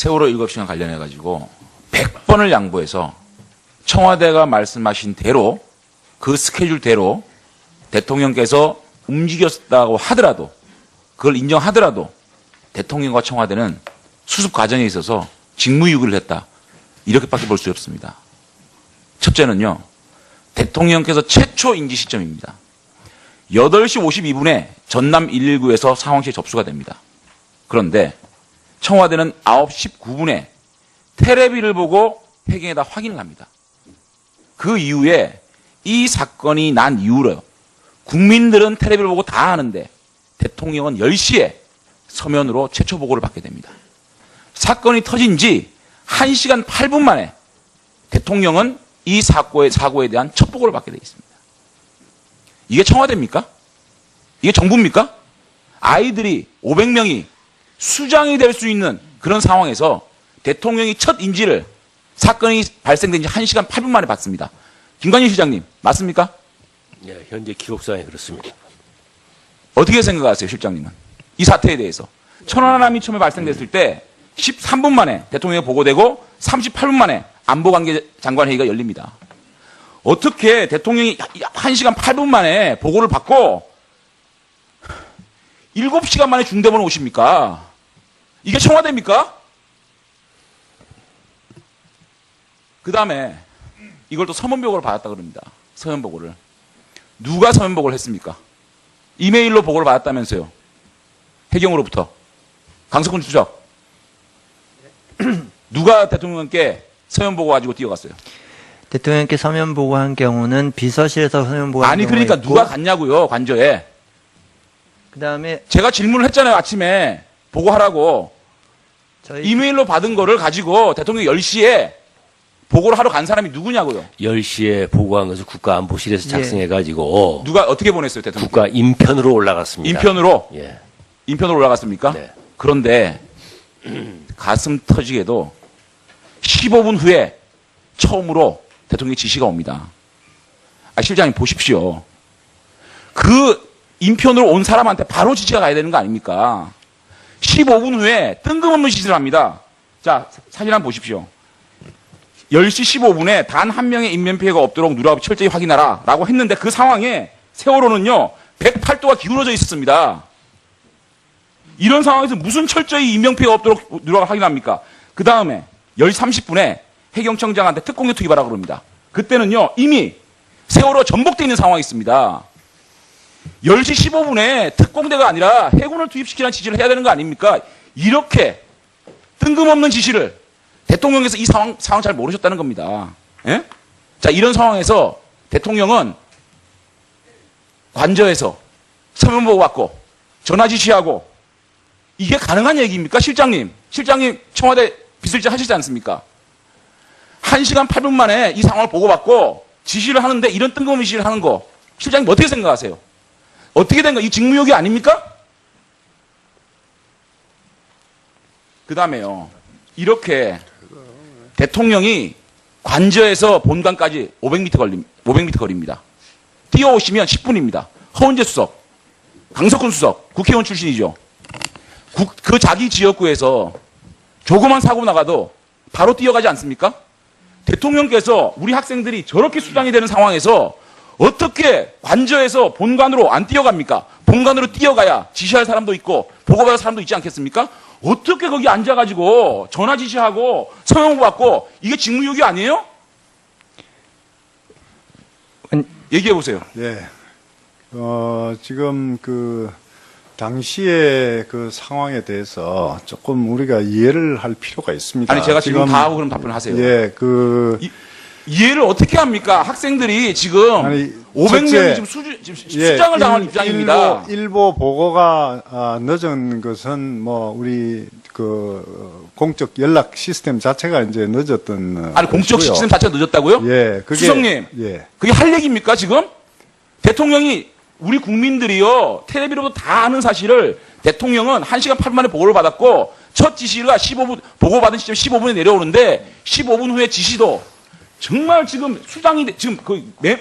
세월호 7시간 관련해 가지고 100번을 양보해서 청와대가 말씀하신 대로 그 스케줄대로 대통령께서 움직였다고 하더라도 그걸 인정하더라도 대통령과 청와대는 수습 과정에 있어서 직무유기를 했다. 이렇게밖에 볼 수 없습니다. 첫째는요. 대통령께서 최초 인지 시점입니다. 8시 52분에 전남 119에서 상황실 접수가 됩니다. 그런데 청와대는 9시 19분에 테레비를 보고 회경에다 확인을 합니다. 그 이후에 이 사건이 난 이후로 국민들은 테레비를 보고 다 아는데 대통령은 10시에 서면으로 최초 보고를 받게 됩니다. 사건이 터진 지 1시간 8분 만에 대통령은 이 사고에, 사고에 대한 첫 보고를 받게 되어 있습니다. 이게 청와대입니까? 이게 정부입니까? 아이들이 500명이 수장이 될 수 있는 그런 상황에서 대통령이 첫 인지를 사건이 발생된 지 1시간 8분 만에 받습니다. 김관일 시장님, 맞습니까? 예, 현재 기록상에 그렇습니다. 어떻게 생각하세요, 실장님은? 이 사태에 대해서. 천안함이 처음에 발생됐을 때 13분 만에 대통령이 보고되고 38분 만에 안보관계 장관 회의가 열립니다. 어떻게 대통령이 1시간 8분 만에 보고를 받고 7시간 만에 중대본을 오십니까? 이게 청와대입니까? 그 다음에 이걸 또 서면보고를 받았다 그럽니다. 서면보고를. 누가 서면보고를 했습니까? 이메일로 보고를 받았다면서요. 해경으로부터. 강석훈 수석. 누가 대통령께 서면 보고 가지고 뛰어갔어요? 대통령께 서면 보고한 경우는 비서실에서 서면 보고한 아니 그러니까 누가 갔냐고요 관저에. 그다음에 제가 질문을 했잖아요 아침에 보고하라고. 저희 이메일로 받은 거를 가지고 대통령 10시에 보고를 하러 간 사람이 누구냐고요. 10시에 보고한 것을 국가안보실에서 예. 작성해가지고 누가 어떻게 보냈어요 대통령? 국가 인편으로 올라갔습니다. 인편으로 예. 인편으로 올라갔습니까? 네. 그런데 가슴 터지게도 15분 후에 처음으로 대통령의 지시가 옵니다. 아, 실장님 보십시오. 그 인편으로 온 사람한테 바로 지시가 가야 되는 거 아닙니까? 15분 후에 뜬금없는 지시를 합니다. 자, 사진 한번 보십시오. 10시 15분에 단 한 명의 인면피해가 없도록 누라 철저히 확인하라 라고 했는데 그 상황에 세월호는요 108도가 기울어져 있었습니다. 이런 상황에서 무슨 철저히 인명피해가 없도록 누가 확인합니까? 그 다음에 10시 30분에 해경청장한테 특공대 투입하라 그럽니다. 그때는요, 이미 세월호 전복되어 있는 상황이 있습니다. 10시 15분에 특공대가 아니라 해군을 투입시키라는 지시를 해야 되는 거 아닙니까? 이렇게 뜬금없는 지시를 대통령께서 이 상황, 상황 잘 모르셨다는 겁니다. 예? 자, 이런 상황에서 대통령은 관저에서 서면 보고 받고 전화 지시하고 이게 가능한 얘기입니까? 실장님. 실장님 청와대 비서실장 하시지 않습니까? 1시간 8분 만에 이 상황을 보고받고 지시를 하는데 이런 뜬금없는 지시를 하는 거 실장님 어떻게 생각하세요? 어떻게 된 거? 이 직무유기 아닙니까? 그 다음에요. 이렇게 대통령이 관저에서 본관까지 500m 걸림, 500m 거리입니다. 뛰어오시면 10분입니다. 허은재 수석, 강석훈 수석, 국회의원 출신이죠. 국- 그 자기 지역구에서 조그만 사고 나가도 바로 뛰어가지 않습니까? 대통령께서 우리 학생들이 저렇게 수장이 되는 상황에서 어떻게 관저에서 본관으로 안 뛰어갑니까? 본관으로 뛰어가야 지시할 사람도 있고 보고받을 사람도 있지 않겠습니까? 어떻게 거기 앉아가지고 전화 지시하고 서명 받고 이게 직무유기 아니에요? 음. 얘기해 보세요. 예. 어, 지금 그 당시의 그 상황에 대해서 조금 우리가 이해를 할 필요가 있습니다. 아니 제가 지금 다 하고 그럼 답변을 하세요. 예, 그 이- 이해를 어떻게 합니까? 학생들이 지금 아니, 500명이 첫째, 지금 수주, 지금 예, 수장을 당한 일- 입장입니다. 일부, 일부 보고가 아, 늦은 것은 뭐 우리 그 어, 공적 연락 시스템 자체가 이제 늦었던 어, 아니 공적 것이고요. 시스템 자체가 늦었다고요? 예, 그게 수석님. 예. 그게 할 얘기입니까 지금? 대통령이 우리 국민들이요 텔레비로도 다 아는 사실을 대통령은 1시간 8분 만에 보고를 받았고 첫 지시가 15분 보고받은 시점 15분에 내려오는데 15분 후에 지시도 정말 지금 수장이 돼- 지금 그 매-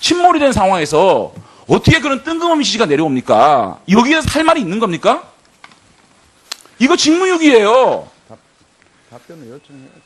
침몰이 된 상황에서 어떻게 그런 뜬금없는 지시가 내려옵니까? 여기에서 할 말이 있는 겁니까? 이거 직무유기예요.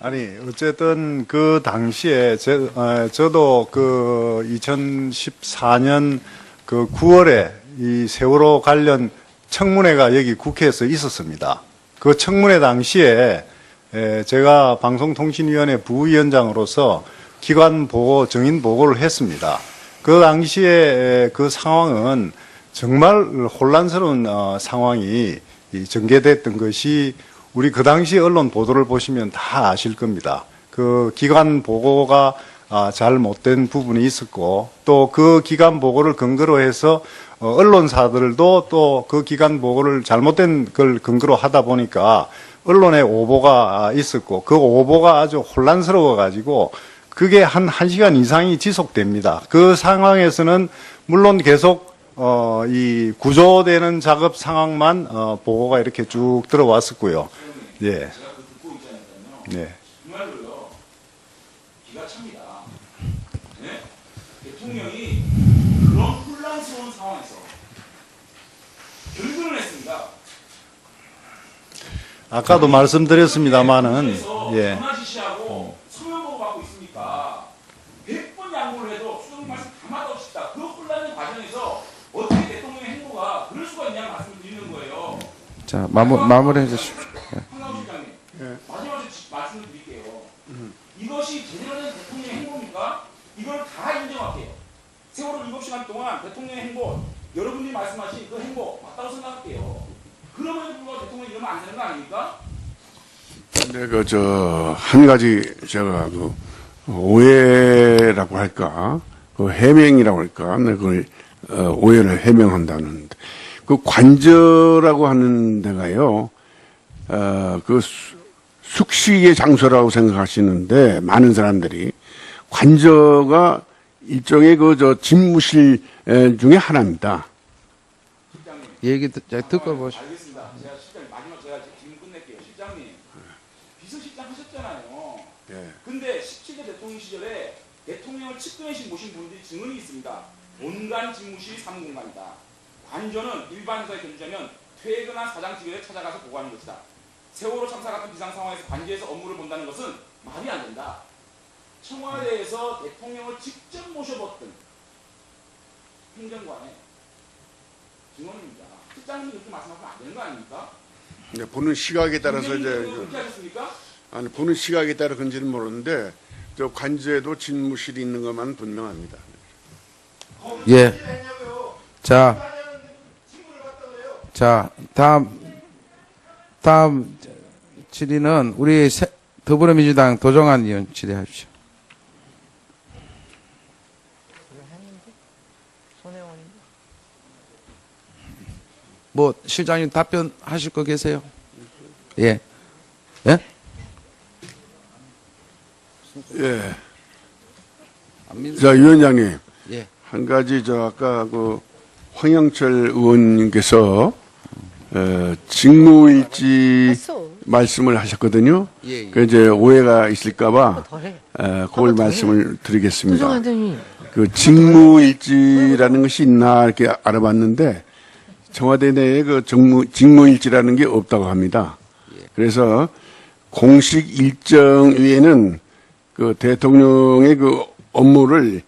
아니 어쨌든 그 당시에 저, 어, 저도 그 2014년 그 9월에 이 세월호 관련 청문회가 여기 국회에서 있었습니다. 그 청문회 당시에 에, 제가 방송통신위원회 부위원장으로서 기관 보고 정인 보고를 했습니다. 그 당시에 에, 그 상황은 정말 혼란스러운 어, 상황이 이 전개됐던 것이 우리 그 당시 언론 보도를 보시면 다 아실 겁니다. 그 기관 보고가 아, 잘 못된 부분이 있었고 또 그 기관 보고를 근거로 해서 어, 언론사들도 또 그 기관 보고를 잘못된 걸 근거로 하다 보니까 언론에 오보가 아, 있었고 그 오보가 아주 혼란스러워 가지고 그게 한 1시간 이상이 지속됩니다. 그 상황에서는 물론 계속 어, 이 구조되는 작업 상황만 어, 보고가 이렇게 쭉 들어왔었고요. 예. 네. 정말로요. 기가 찹니다. 네? 대통령이 그런 혼란스러운 상황에서 결근을 했습니다. 아까도 말씀드렸습니다만은 예. 전화 지시하고 서면 보고 받고 있으니까 100번 양보를 해도 수정 말씀 가마도 없이 다그 혼란의 과정에서 어떻게 대통령의 행보가 그럴 수가 있냐는 말씀을 드리는 거예요. 자, 마무, 마무리해 주십시오. 황가우 실장님, 마지막으로 지- 말씀을 드릴게요. 이것이 제대로 된 대통령의 행보입니까? 이걸 다 인정할게요. 세월호 7시간 동안 대통령의 행보, 여러분들이 말씀하신 그 행보 맞다고 생각할게요. 그럼에도 불구하고 대통령이 이러면 안 되는 거 아닙니까? 근데 그 저 한 가지 제가 그 오해라고 할까, 그 해명이라고 할까, 네, 그걸 어, 오해를 해명한다는 그 관저라고 하는 데가요, 어, 그 수- 숙식의 장소라고 생각하시는데 많은 사람들이 관저가 일종의 그 저 집무실 에, 중에 하나입니다. 얘기 듣, 자, 듣고 보십시오. 알겠습니다. 제가 실장님 마지막 제가 질문 끝낼게요. 실장님 비서실장 하셨잖아요. 예. 근데 17대 대통령 시절에 대통령을 측근해신 모신 분들이 증언이 있습니다. 본관 집무실이 사무공간이다. 관저는 일반사에 견주자면 퇴근한 사장직원에 찾아가서 보고하는 것이다. 세월호 참사 같은 비상 상황에서 관저에서 업무를 본다는 것은 말이 안 된다. 청와대에서 대통령을 직접 모셔봤던 행정관의 증언입니다. 실장님이 그렇게 말씀하시면 안 되는 거 아닙니까? 네, 보는 시각에 따라서 이제 그- 하셨습니까? 아니 보는 시각에 따라 그런지는 모르는데 저 관저에도 집무실이 있는 것만 분명합니다. 예. 자, 자, 다음, 다음 질의는 우리 새- 더불어민주당 도정환 의원 질의하십시오. 뭐, 실장님 답변하실 거 계세요? 예. 예? 예. 자 위원장님 예. 한 가지 저 아까 그 황영철 의원님께서 어, 직무일지 말씀을 하셨거든요. 예, 예. 그 이제 오해가 있을까봐 어, 그걸 말씀을 드리겠습니다. 그 직무일지라는 것이 있나 이렇게 알아봤는데 청와대 내에 그 직무, 직무일지라는 게 없다고 합니다. 그래서 공식 일정 외에는 그 대통령의 그 업무를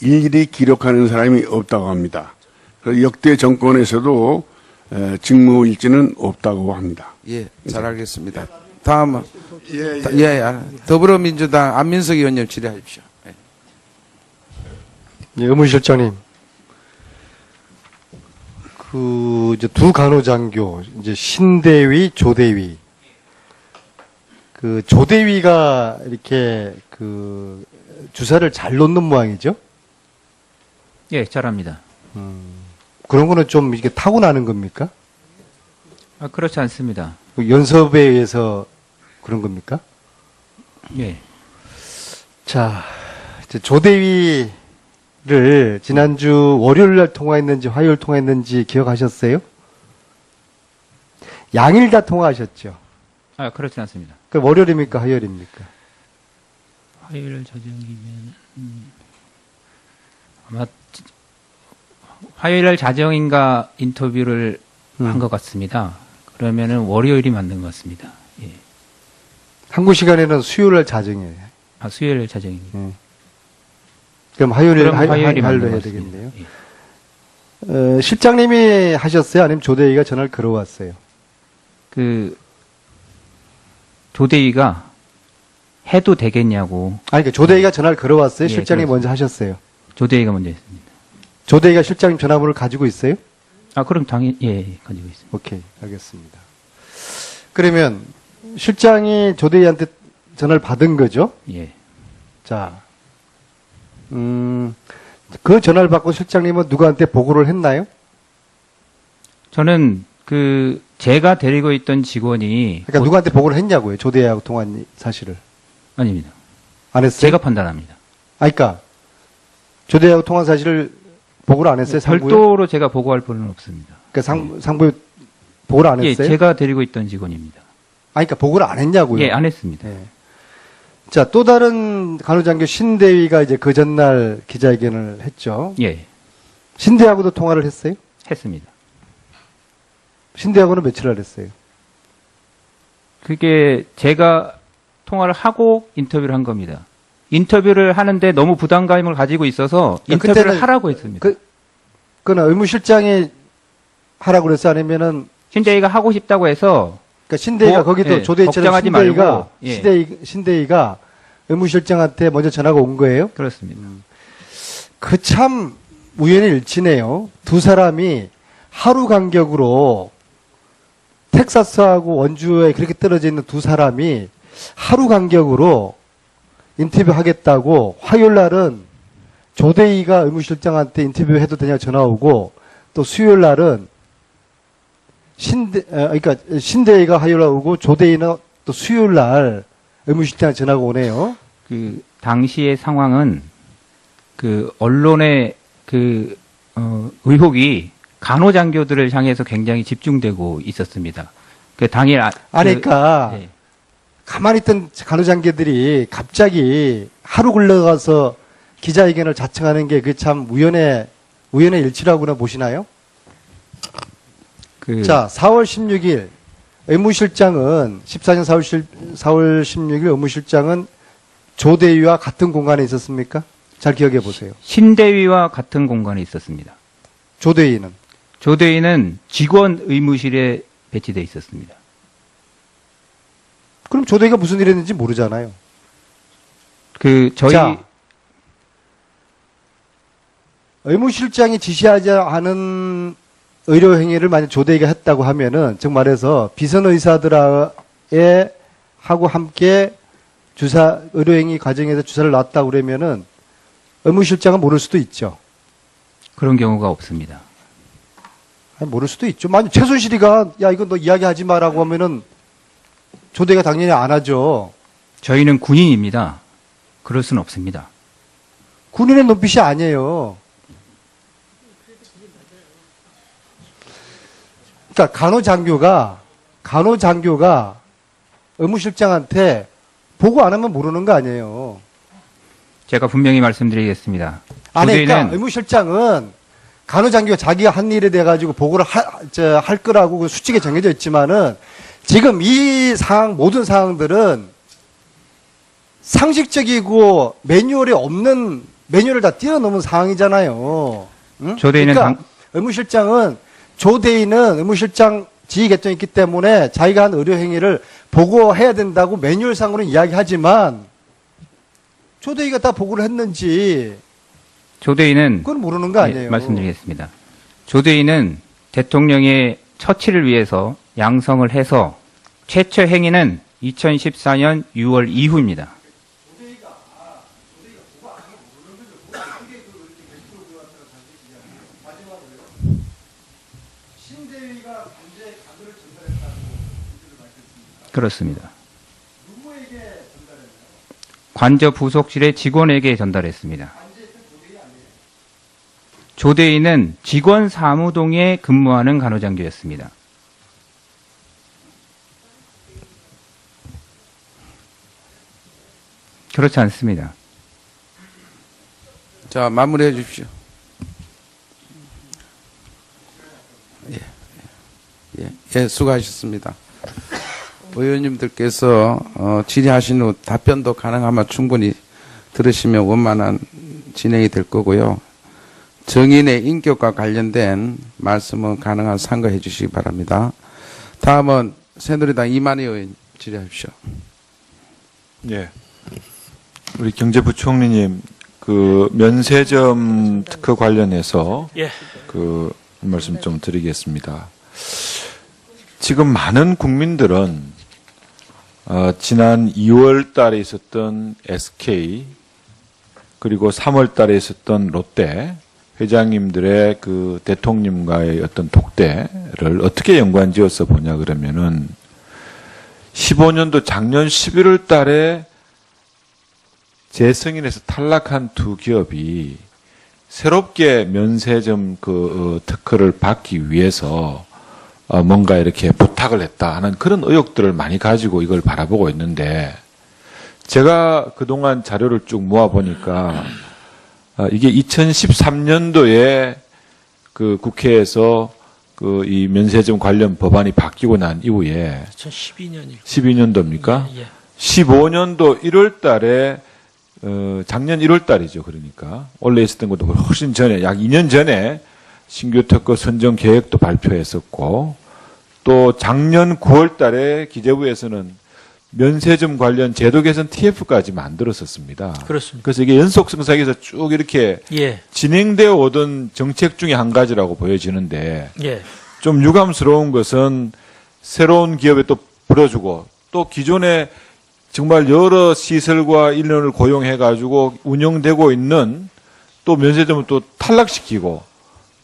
일일이 기록하는 사람이 없다고 합니다. 그 역대 정권에서도 에, 직무일지는 없다고 합니다. 예, 잘 알겠습니다. 다음은 예, 다- 예, 예. 더불어민주당 안민석 의원님 질의하십시오. 예. 예, 의무실장님. 그, 이제 두 간호장교, 이제 신대위, 조대위. 그, 조대위가 이렇게 그, 주사를 잘 놓는 모양이죠? 예, 잘합니다. 그런 거는 좀 이게 타고나는 겁니까? 아, 그렇지 않습니다. 그 연습에 의해서 그런 겁니까? 예. 자, 이제 조대위 를 지난주 월요일 날 통화했는지 화요일 통화했는지 기억하셨어요? 양일 다 통화하셨죠? 아, 그렇지 않습니다. 그 월요일입니까? 화요일입니까? 화요일 자정이면 음, 아마 지- 화요일 자정인가 인터뷰를 한 것 같습니다. 그러면은 월요일이 맞는 것 같습니다. 예. 한국 시간에는 수요일 날 자정이에요. 아, 수요일 자정입니다. 그럼 화요일에 그럼 화- 화- 화요일이 화요일로 해야. 되겠네요. 예. 어, 실장님이 하셨어요? 아니면 조대희가 전화를 걸어왔어요? 그 조대위가 해도 되겠냐고 아니, 그러니까 조대희가 전화를 걸어왔어요? 예, 실장님이 그렇습니다. 먼저 하셨어요? 조대위가 먼저 했습니다. 조대희가 실장님 전화번호를 가지고 있어요? 아, 그럼 당연히 예, 가지고 있습니다. 오케이, 알겠습니다. 그러면 실장이 조대희한테 전화를 받은 거죠? 예. 자, 음, 그 전화를 받고 실장님은 누구한테 보고를 했나요? 저는 그 제가 데리고 있던 직원이 그러니까 곧- 누구한테 보고를 했냐고요? 조대희하고 통한 사실을. 아닙니다. 안 했어요? 제가 판단합니다. 아, 그러니까 조대희하고 통한 사실을 보고를 안 했어요? 상부에? 별도로 제가 보고할 필요는 없습니다. 그러니까 상, 상부에 보고를 안 예, 했어요? 제가 데리고 있던 직원입니다. 아, 그러니까 보고를 안 했냐고요? 예, 안 했습니다. 예. 자, 또 다른 간호장교 신대위가 이제 그 전날 기자회견을 했죠. 예, 신대하고도 통화를 했어요? 했습니다. 신대하고는 며칠 날 했어요? 그게 제가 통화를 하고 인터뷰를 한 겁니다. 인터뷰를 하는데 너무 부담감을 가지고 있어서 야, 인터뷰를 그때는 하라고 했습니다. 그, 그건 의무실장이 하라고 그랬어? 아니면은, 신대위가 하고 싶다고 해서 그러니까 신대위가 뭐, 거기도 예, 조대희처럼 걱정하지 신대위가, 말고, 예. 신대위, 신대위가 의무실장한테 먼저 전화가 온 거예요? 그렇습니다. 그참 우연의 일치네요. 두 사람이 하루 간격으로 텍사스하고 원주에 그렇게 떨어져 있는 두 사람이 하루 간격으로 인터뷰 하겠다고 화요일 날은 조대희가 의무실장한테 인터뷰 해도 되냐 전화 오고 또 수요일 날은 신대 어, 그러니까 신대희가 화요일 날 오고 조대희는 또 수요일 날 의무실장 전화가 오네요. 그 당시의 상황은 그 언론의 그 어, 의혹이 간호장교들을 향해서 굉장히 집중되고 있었습니다. 그 당일 아, 아니 그- 그러니까 예. 가만히 있던 간호장계들이 갑자기 하루 굴러가서 기자회견을 자청하는 게 그 참 우연의 우연의 일치라고나 보시나요? 그 자, 4월 16일 의무실장은 14년 4월, 4월 16일 의무실장은 조대위와 같은 공간에 있었습니까? 잘 기억해 보세요. 신대위와 같은 공간에 있었습니다. 조대위는 조대위는 직원 의무실에 배치돼 있었습니다. 그럼 조대위가 무슨 일 했는지 모르잖아요. 그 저희 자, 의무실장이 지시하지 않은 의료 행위를 만약 조대위가 했다고 하면은 즉 말해서 비선 의사들의 하고 함께 주사 의료 행위 과정에서 주사를 놨다고 그러면은 의무실장은 모를 수도 있죠. 그런 경우가 없습니다. 아니, 모를 수도 있죠. 만약 최순실이가 야 이거 너 이야기하지 마라고 하면은 조대가 당연히 안 하죠. 저희는 군인입니다. 그럴 수는 없습니다. 군인의 눈빛이 아니에요. 그러니까 간호장교가 간호장교가 의무실장한테 보고 안 하면 모르는 거 아니에요. 제가 분명히 말씀드리겠습니다. 아니, 그러니까 의무실장은 간호장교가 자기가 한 일에 대해 가지고 보고를 할, 저, 할 거라고 그 수칙에 정해져 있지만은 지금 이 상황 모든 상황들은 상식적이고 매뉴얼에 없는 매뉴얼을 다 뛰어넘은 상황이잖아요. 응? 조대인은 그러니까 당- 의무실장은 조대인은 의무실장 지휘 계통이 있기 때문에 자기가 한 의료 행위를 보고해야 된다고 매뉴얼상으로는 이야기하지만 조대위가 다 보고를 했는지 조대인은 그건 모르는 거 아니에요. 예, 말씀드리겠습니다. 조대인은 대통령의 처치를 위해서 양성을 해서 최초 행위는 2014년 6월 이후입니다. 그렇습니다. 관저 부속실의 직원에게 전달했습니다. 조대인은 직원 사무동에 근무하는 간호장교였습니다. 그렇지 않습니다. 자, 마무리해 주십시오. 예, 예, 예, 수고하셨습니다. 의원님들께서 어, 질의하신 후 답변도 가능하면 충분히 들으시면 원만한 진행이 될 거고요. 정인의 인격과 관련된 말씀은 가능한 상고해 주시기 바랍니다. 다음은 새누리당 이만희 의원 질의하십시오. 예. 우리 경제부총리님, 그 면세점 특허 관련해서 예. 그 말씀 좀 드리겠습니다. 지금 많은 국민들은 어, 지난 2월 달에 있었던 SK 그리고 3월 달에 있었던 롯데 회장님들의 그 대통령과의 어떤 독대를 어떻게 연관 지어서 보냐 그러면은 15년도 작년 11월 달에 재승인에서 탈락한 두 기업이 새롭게 면세점 그 어, 특허를 받기 위해서 어, 뭔가 이렇게 부탁을 했다 하는 그런 의혹들을 많이 가지고 이걸 바라보고 있는데 제가 그동안 자료를 쭉 모아 보니까 어, 이게 2013년도에 그 국회에서 그 이 면세점 관련 법안이 바뀌고 난 이후에 2012년이요. 12년도입니까? 예. 15년도 1월 달에 어, 작년 1월 달이죠. 그러니까 원래 있었던 것도 훨씬 전에 약 2년 전에 신규 특허 선정 계획도 발표했었고 또 작년 9월 달에 기재부에서는 면세점 관련 제도 개선 TF까지 만들었었습니다. 그렇습니다. 그래서 이게 연속 성사에서 쭉 이렇게 예. 진행되어 오던 정책 중에 한 가지라고 보여지는데 예. 좀 유감스러운 것은 새로운 기업에 또 불어주고 또 기존에 정말 여러 시설과 인력을 고용해 가지고 운영되고 있는 또 면세점을 또 탈락시키고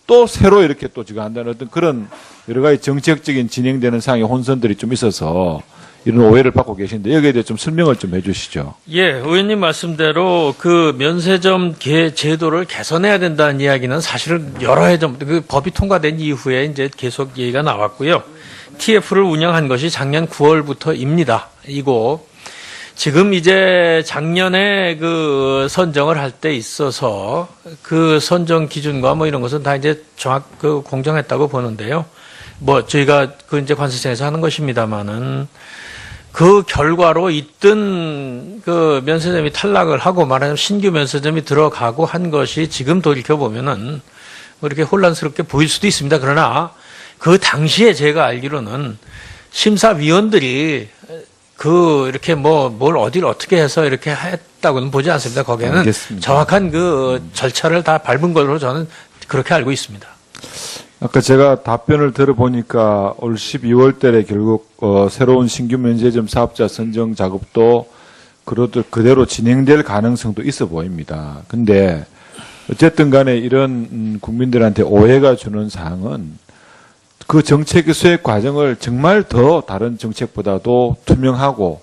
또 새로 이렇게 또 지금 한다는 어떤 그런 여러 가지 정책적인 진행되는 상황의 혼선들이 좀 있어서 이런 오해를 받고 계신데 여기에 대해 좀 설명을 좀 해주시죠. 예, 의원님 말씀대로 그 면세점 개 제도를 개선해야 된다는 이야기는 사실은 여러 해 전부터 그 법이 통과된 이후에 이제 계속 얘기가 나왔고요. TF를 운영한 것이 작년 9월부터입니다. 이고 지금 이제 작년에 그 선정을 할 때 있어서 그 선정 기준과 뭐 이런 것은 다 이제 정확 그 공정했다고 보는데요. 뭐 저희가 그 이제 관세청에서 하는 것입니다만은 그 결과로 있던 그 면세점이 탈락을 하고 말하자면 신규 면세점이 들어가고 한 것이 지금 돌이켜 보면은 뭐 이렇게 혼란스럽게 보일 수도 있습니다. 그러나 그 당시에 제가 알기로는 심사위원들이 그 이렇게 뭐 뭘 어디를 어떻게 해서 이렇게 했다고는 보지 않습니다. 거기에는 알겠습니다. 정확한 그 절차를 다 밟은 걸로 저는 그렇게 알고 있습니다. 아까 제가 답변을 들어보니까 올 12월 달에 결국 어, 새로운 신규 면세점 사업자 선정 작업도 그렇듯 그대로 진행될 가능성도 있어 보입니다. 근데 어쨌든 간에 이런 음, 국민들한테 오해가 주는 사항은 그 정책의 수행 과정을 정말 더 다른 정책보다도 투명하고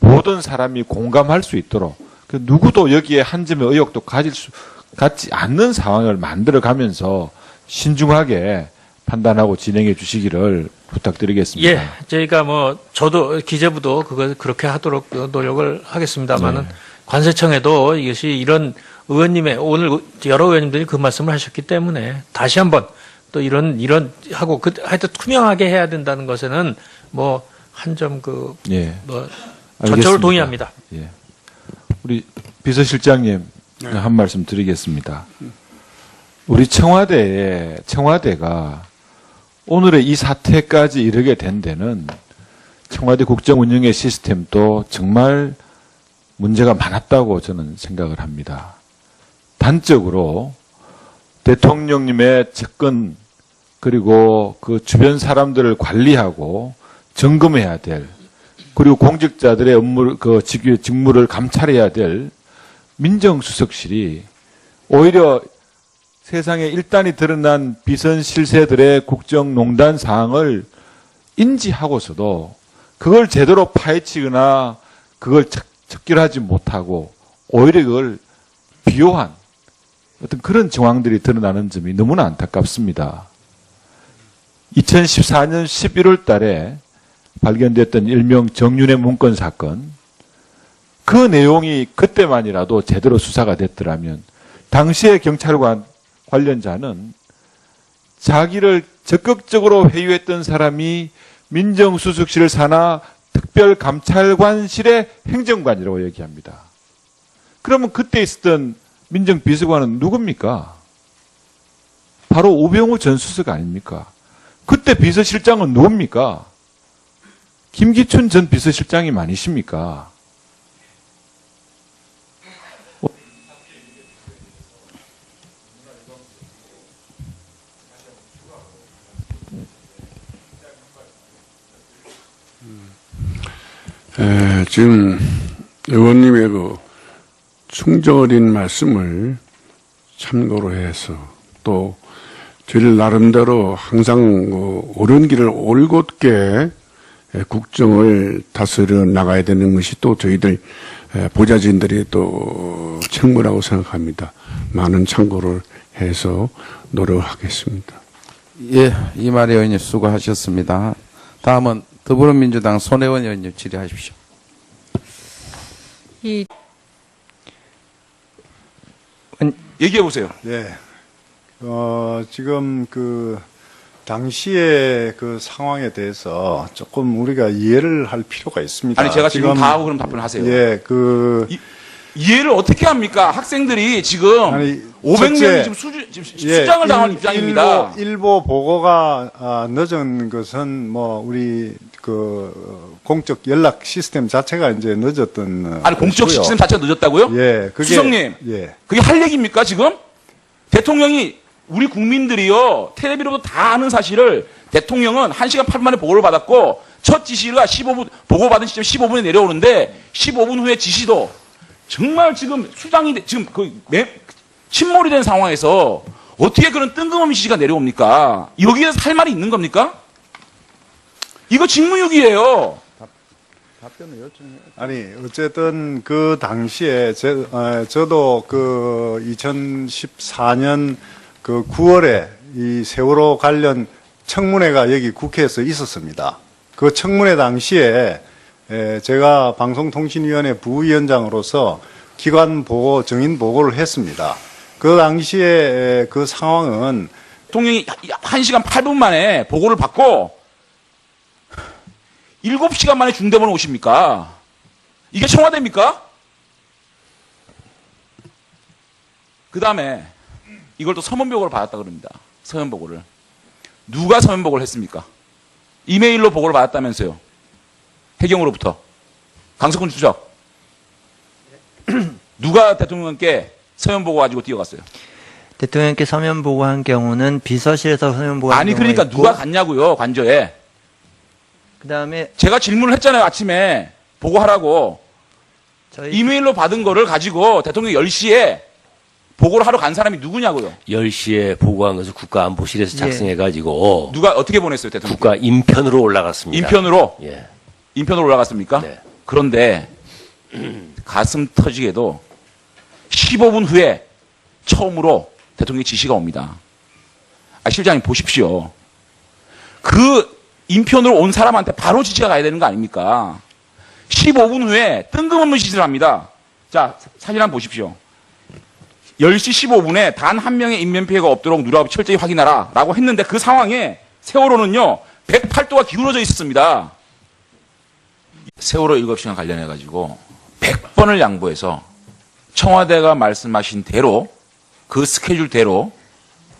모든 사람이 공감할 수 있도록 그 누구도 여기에 한 점의 의혹도 가질 수 갖지 않는 상황을 만들어 가면서 신중하게 판단하고 진행해 주시기를 부탁드리겠습니다. 예, 저희가 뭐 저도 기재부도 그걸 그렇게 하도록 노력을 하겠습니다만은 네. 관세청에도 이것이 이런 의원님의 오늘 여러 의원님들이 그 말씀을 하셨기 때문에 다시 한번 또 이런 이런 하고 그 하여튼 투명하게 해야 된다는 것에는 뭐 한 점그 예. 뭐. 전적으로 동의합니다. 예. 우리 비서실장님 한 말씀 드리겠습니다. 우리 청와대에 청와대가 오늘의 이 사태까지 이르게 된 데는 청와대 국정 운영의 시스템도 정말 문제가 많았다고 저는 생각을 합니다. 단적으로 대통령님의 접근 그리고 그 주변 사람들을 관리하고 점검해야 될 그리고 공직자들의 업무 그 직- 직무를 감찰해야 될 민정수석실이 오히려 세상에 일단이 드러난 비선 실세들의 국정농단 사항을 인지하고서도 그걸 제대로 파헤치거나 그걸 척, 척결하지 못하고 오히려 그걸 비호한 어떤 그런 정황들이 드러나는 점이 너무나 안타깝습니다. 2014년 11월 달에 발견됐던 일명 정윤의 문건 사건, 그 내용이 그때만이라도 제대로 수사가 됐더라면, 당시의 경찰관 관련자는 자기를 적극적으로 회유했던 사람이 민정수석실 산하 특별감찰관실의 행정관이라고 얘기합니다. 그러면 그때 있었던 민정비서관은 누굽니까? 바로 우병우 전 수석 아닙니까? 그때 비서실장은 누굽니까? 김기춘 전 비서실장이 아니십니까? 에, 지금 의원님의 그 충정어린 말씀을 참고로 해서 또 저희들 나름대로 항상 그 옳은 길을 올곧게 에, 국정을 다스려 나가야 되는 것이 또 저희들 에, 보좌진들이 또 책무라고 생각합니다. 많은 참고를 해서 노력하겠습니다. 예, 이말희 의원님 수고하셨습니다. 다음은 더불어민주당 손혜원 의원님 질의하십시오. 이 얘기해 보세요. 네. 어, 지금 그, 당시의 그 상황에 대해서 조금 우리가 이해를 할 필요가 있습니다. 아니 제가 지금 다 하고 그럼 답변하세요. 예, 그, 이- 이해를 어떻게 합니까? 학생들이 지금 아니, 500명이 첫째, 지금 수주, 지금 예, 수장을 당한 일- 입장입니다. 일보, 일보 보고가 아, 늦은 것은 뭐 우리 그 공적 연락 시스템 자체가 이제 늦었던 아니 공적 것이고요. 시스템 자체가 늦었다고요? 예, 그게 수석님. 예. 그게 할 얘기입니까 지금? 대통령이 우리 국민들이요 텔레비로도 다 아는 사실을 대통령은 1시간 8분 만에 보고를 받았고 첫 지시가 15분 보고 받은 시점 15분에 내려오는데 15분 후에 지시도 정말 지금 수장이 돼- 지금 그 매- 침몰이 된 상황에서 어떻게 그런 뜬금없는 지시가 내려옵니까? 여기에서 할 말이 있는 겁니까? 이거 직무유기예요. 아니 어쨌든 그 당시에 제, 어, 저도 그 2014년 그 9월에 이 세월호 관련 청문회가 여기 국회에서 있었습니다. 그 청문회 당시에 에, 제가 방송통신위원회 부위원장으로서 기관 보고 정인 보고를 했습니다. 그 당시에 에, 그 상황은 대통령이 1시간 8분 만에 보고를 받고 7시간 만에 중대본을 오십니까? 이게 청와대입니까? 그 다음에 이걸 또 서면 보고를 받았다 그럽니다. 서면 보고를. 누가 서면 보고를 했습니까? 이메일로 보고를 받았다면서요. 해경으로부터. 강석훈 수석. 누가 대통령께 서면 보고 가지고 뛰어갔어요? 대통령께 서면 보고한 경우는 비서실에서 서면 보고한 아니 그러니까 있고, 누가 갔냐고요 관저에. 그다음에 제가 질문을 했잖아요, 아침에. 보고하라고. 저희 이메일로 받은 거를 가지고 대통령 10시에 보고를 하러 간 사람이 누구냐고요. 10시에 보고한 것을 국가안보실에서 예. 작성해가지고 누가 어떻게 보냈어요, 대통령? 국가 인편으로 올라갔습니다. 인편으로? 예. 인편으로 올라갔습니까? 네. 그런데 가슴 터지게도 15분 후에 처음으로 대통령의 지시가 옵니다. 아, 실장님 보십시오. 그 인편으로 온 사람한테 바로 지시가 가야 되는 거 아닙니까? 15분 후에 뜬금없는 지시를 합니다. 자, 사진 한번 보십시오. 10시 15분에 단 한 명의 인면 피해가 없도록 누락 철저히 확인하라 라고 했는데 그 상황에 세월호는요 108도가 기울어져 있었습니다. 세월호 7시간 관련해 가지고 100번을 양보해서 청와대가 말씀하신 대로 그 스케줄대로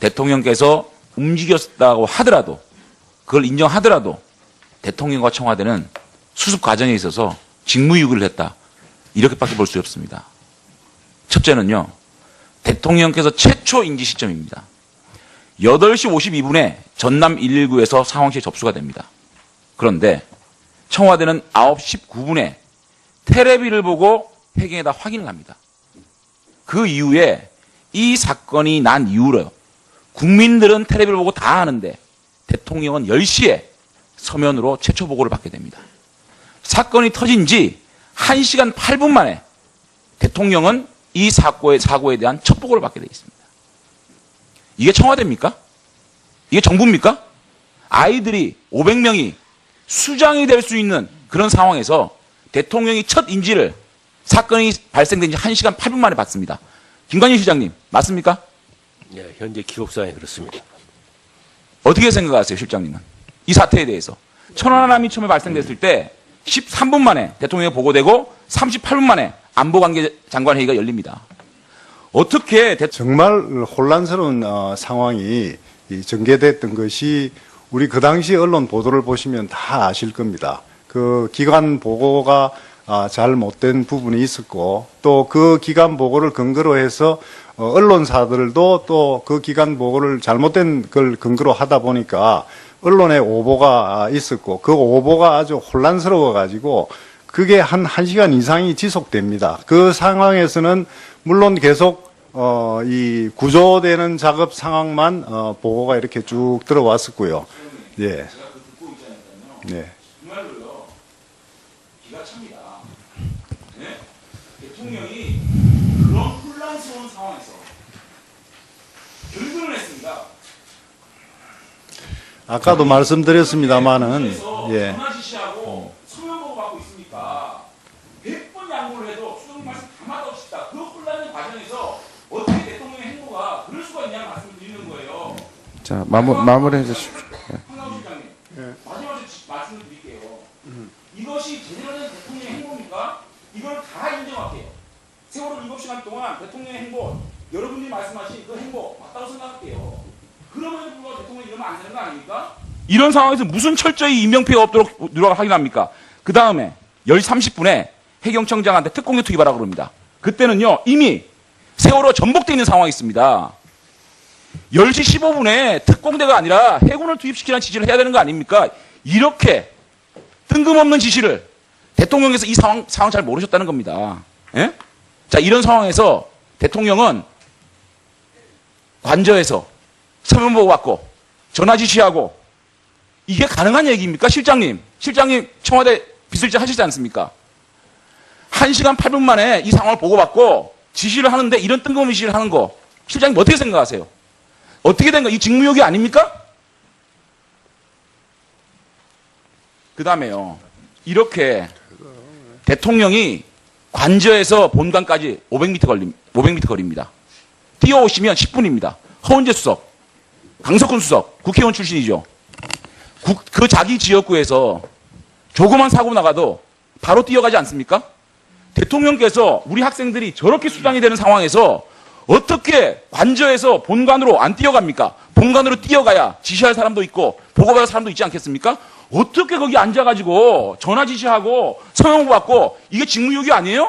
대통령께서 움직였다고 하더라도 그걸 인정하더라도 대통령과 청와대는 수습 과정에 있어서 직무유기를 했다. 이렇게밖에 볼 수 없습니다. 첫째는요. 대통령께서 최초 인지 시점입니다. 8시 52분에 전남 119에서 상황실 접수가 됩니다. 그런데 청와대는 9시 19분에 테레비를 보고 회경에다 확인을 합니다. 그 이후에 이 사건이 난 이후로요. 국민들은 테레비를 보고 다 아는데 대통령은 10시에 서면으로 최초 보고를 받게 됩니다. 사건이 터진 지 1시간 8분 만에 대통령은 이 사고에, 사고에 대한 첫 보고를 받게 되어 있습니다. 이게 청와대입니까? 이게 정부입니까? 아이들이 500명이 수장이 될 수 있는 그런 상황에서 대통령이 첫 인지를 사건이 발생된 지 1시간 8분 만에 받습니다. 김관일 시장님, 맞습니까? 예, 현재 기록상에 그렇습니다. 어떻게 생각하세요, 실장님은? 이 사태에 대해서. 천안함이 처음에 발생됐을 때 13분 만에 대통령이 보고되고 38분 만에 안보관계 장관 회의가 열립니다. 어떻게 대... 정말 혼란스러운 어, 상황이 이 전개됐던 것이 우리 그 당시 언론 보도를 보시면 다 아실 겁니다. 그 기관 보고가 아, 잘 못된 부분이 있었고 또 그 기관 보고를 근거로 해서 어, 언론사들도 또 그 기관 보고를 잘못된 걸 근거로 하다 보니까 언론의 오보가 아, 있었고 그 오보가 아주 혼란스러워 가지고 그게 한 1시간 이상이 지속됩니다. 그 상황에서는 물론 계속 어, 이 구조되는 작업 상황만 어, 보고가 이렇게 쭉 들어왔었고요. 예. 네. 정말로요. 기가 찹니다. 네? 대통령이 그런 혼란스러운 상황에서 결근을 했습니다. 아까도 말씀드렸습니다마는 그래서 예. 전화 지시하고 서면 보고 받고 있으니까 100번 양보를 해도 수정 말씀 가마도 없다. 그 혼란의 과정에서 대통령의 행보가 그럴 수가 있냐는 말씀을 드리는 거예요. 자, 마무, 마무리해 주십시오. 황가우 실장님, 마지막으로 지- 말씀을 드릴게요. 이것이 제대로 된 대통령의 행보입니까? 이걸 다 인정할게요. 세월호 7시간 동안 대통령의 행보, 여러분들이 말씀하신 그 행보 맞다고 생각할게요. 그럼에도 불구하고 대통령이 이러면 안 되는 거 아닙니까? 이런 상황에서 무슨 철저히 인명피해가 없도록 누가 확인합니까? 그 다음에 10시 30분에 해경청장한테 특공대 투입하라고 그럽니다. 그때는요, 이미 세월호 전복되어 있는 상황이 있습니다. 10시 15분에 특공대가 아니라 해군을 투입시키는 지시를 해야 되는 거 아닙니까? 이렇게 뜬금없는 지시를 대통령께서 이 상황, 상황 잘 모르셨다는 겁니다. 예? 자, 이런 상황에서 대통령은 관저에서 서면 보고 받고 전화 지시하고 이게 가능한 얘기입니까? 실장님. 실장님 청와대 비서실장 하시지 않습니까? 1시간 8분 만에 이 상황을 보고받고 지시를 하는데 이런 뜬금없는 지시를 하는 거 실장님 어떻게 생각하세요? 어떻게 된 거? 이 직무유기 아닙니까? 그 다음에요. 이렇게 대통령이 관저에서 본관까지 500m 걸림, 500m 거리입니다. 뛰어오시면 10분입니다. 허은재 수석, 강석훈 수석, 국회의원 출신이죠. 국- 그 자기 지역구에서 조그만 사고 나가도 바로 뛰어가지 않습니까? 대통령께서 우리 학생들이 저렇게 수장이 되는 상황에서 어떻게 관저에서 본관으로 안 뛰어갑니까? 본관으로 뛰어가야 지시할 사람도 있고 보고받을 사람도 있지 않겠습니까? 어떻게 거기 앉아가지고 전화 지시하고 서명 받고 이게 직무유기 아니에요?